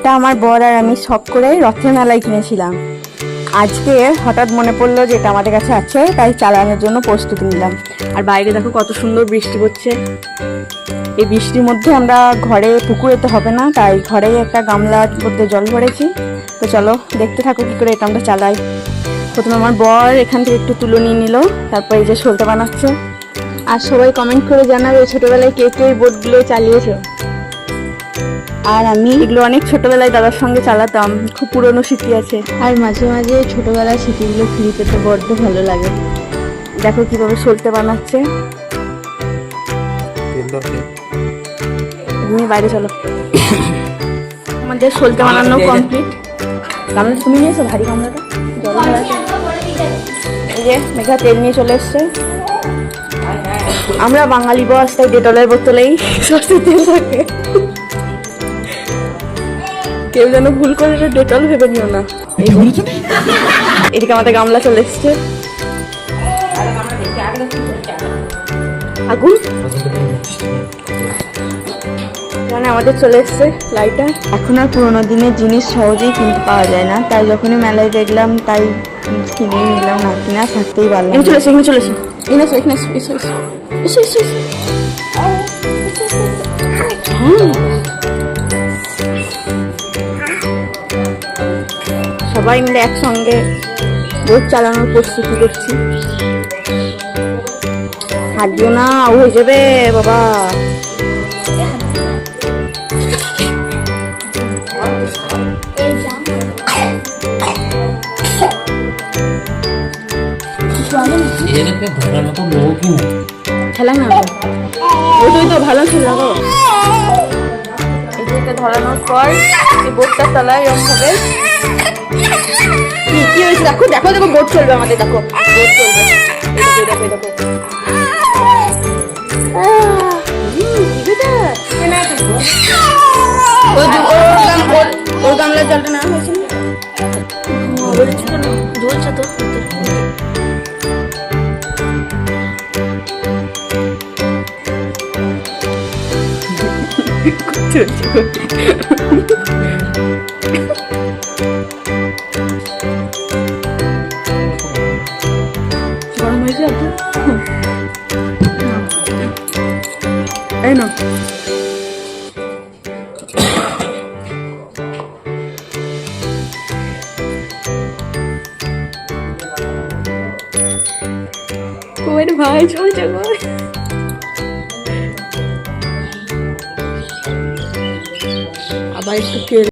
এটা আমার বর আর আমি শখ করে রথের মেলায় কিনেছিলাম। আজকে হঠাৎ মনে পড়ল যে এটা আমাদের কাছে আছে, তাই চালানোর জন্য প্রস্তুতি নিলাম। আর বাইরে দেখো কত সুন্দর বৃষ্টি পড়ছে। এই বৃষ্টির মধ্যে আমরা ঘরে পুকুরে তো হবে না, তাই ঘরেই একটা গামলার মধ্যে জল ভরেছি। তো চলো দেখতে থাকো কি করে এটা আমরা চালাই। প্রথমে আমার বর এখান থেকে একটু তুলো নিয়ে নিল, তারপর এই যে সলতে বানাচ্ছে। আর সবাই কমেন্ট করে জানাবে ছোটবেলায় কে কে এই বোটগুলো চালিয়েছো। আর আমি এগুলো অনেক ছোটবেলায় দাদার সঙ্গে চালাতাম খুব পুরনো স্মৃতি আছে। আর মাঝে মাঝে ছোটবেলার স্মৃতিগুলো ফিরে পেতে বড্ড ভালো লাগে। দেখো কীভাবে সলতে বানাচ্ছে। তুমি বাইরে চলো। আমাদের সলতে বানানো কমপ্লিট। গামলা তুমি নিয়েছো ভারী গামলাটা? জল এই যে মেঘা তেল নিয়ে চলে এসছে। আমরা বাঙালি বস তাই ডেটলের বোতলেই সরষের তেল থাকে। কেউ যেন ভুল করে এটা ডেটল ভেবে নিও না। এদিকে আমাদের গামলা চলে এসছে। আগুন? এখানে আমাদের চলে এসছে লাইটার। এখন আর পুরোনো দিনের জিনিস সহজেই কিনতে পাওয়া যায় না। তাই যখনই মেলায় দেখলাম তাই কিনে নিলাম না কিনা থাকতেই পারলাম এখানে চলেছে এখানে চলেছে এখানে এসো, এখানে এসো, এসো, এসো। এসো, এসো, সবাই মিলে একসঙ্গে বোট চালানোর প্রস্তুতি করছি। হাত না হয়ে যাবে বাবা। খেলা না ওটাই তো ভালো ছিল এটা ধরানোর পর বোটটা চালায় এরকম ভাবে হয়েছে দেখো দেখো দেখো চলবে আমাদের দেখো বোট জলটা হয়েছে না? চলছে এই না ওর ভাই চলছে গো আবার একটু